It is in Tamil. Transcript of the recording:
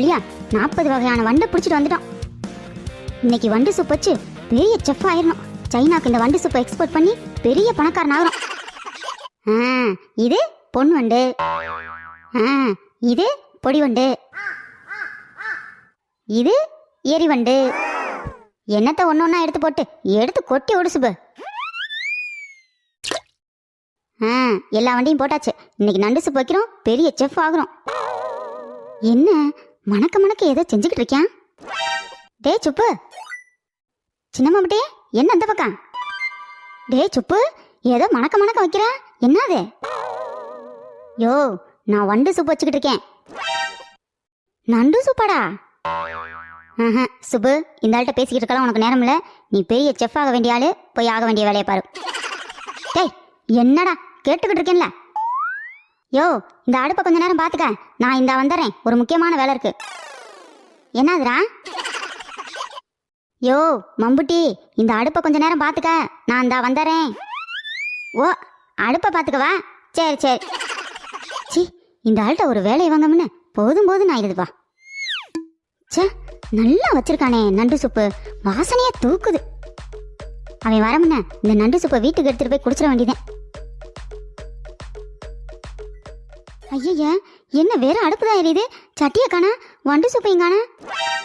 வழியா நாற்பது வகையான வண்டை பிடிச்சிட்டு வந்துட்டோம். இன்னைக்கு வண்டு சூப் வச்சு பெரிய செஃப் ஆயிரணும். சைனாக்கு இந்த வண்டு சூப்பை எக்ஸ்போர்ட் பண்ணி பெரிய பணக்காரன் ஆகிறோம் ஆ, இது பொன் வண்டு. ஆ, இது பொடி வண்டு. இது எரி வண்டு. என்னத்த ஒன்று ஒன்றா எடுத்து போட்டு எடுத்து கொட்டி விடு ஆ எல்லா வண்டியும் போட்டாச்சு. இன்னைக்கு நண்டு சூப் வைக்கிறோம் பெரிய செஃப் ஆகுறோம் என்ன? மணக்க மணக்க ஏதோ செஞ்சுக்கிட்டு இருக்கியா? டே சுப்பு. சின்னம்மா பட்டே என்ன அந்த பக்கம்? டே சுப்பு ஏதோ மணக்க மணக்க வைக்கிற? என்னது? யோ நான் வண்டு சூப் வச்சுக்கிட்டு இருக்கேன். நண்டு சூப்பாடா? ஆஹா, சுப்பு இந்த ஆள்கிட்ட பேசிக்கிட்டு இருக்கலாம் உனக்கு நேரம் இல்லை. நீ பெரிய செஃப் ஆக வேண்டிய ஆளு போய் ஆக வேண்டிய வேலையை பாரு. டேய் என்னடா கேட்டுக்கிட்டு இருக்கேன்ல? யோ இந்த அடுப்பை கொஞ்ச நேரம் பார்த்துக்க நான் இந்த வந்துடுறேன் ஒரு முக்கியமான வேலை இருக்கு. என்னதுரா யோ மம்புட்டி இந்த அடுப்பை கொஞ்ச நேரம் பார்த்துக்க நான் இந்த வந்துடுறேன் ஓ அடுப்பை பார்த்துக்கவா சரி சரி. சி இந்த ஆள்கிட்ட ஒரு வேலையை வாங்கம்னு போதும் போதும் நான் இதுவா ச்சே நல்லா வச்சிருக்கானே நண்டு சூப்பு. வாசனையே தூக்குது. அவன் வரமுன்ன இந்த நண்டு சூப்பை வீட்டுக்கு எடுத்துட்டு போய் குடிச்சிட வேண்டியதேன் ஐயய்ய என்ன வேற அடுப்பு தான் எரியுது சட்டியை காணா வண்டு சூப்பையும் காணா.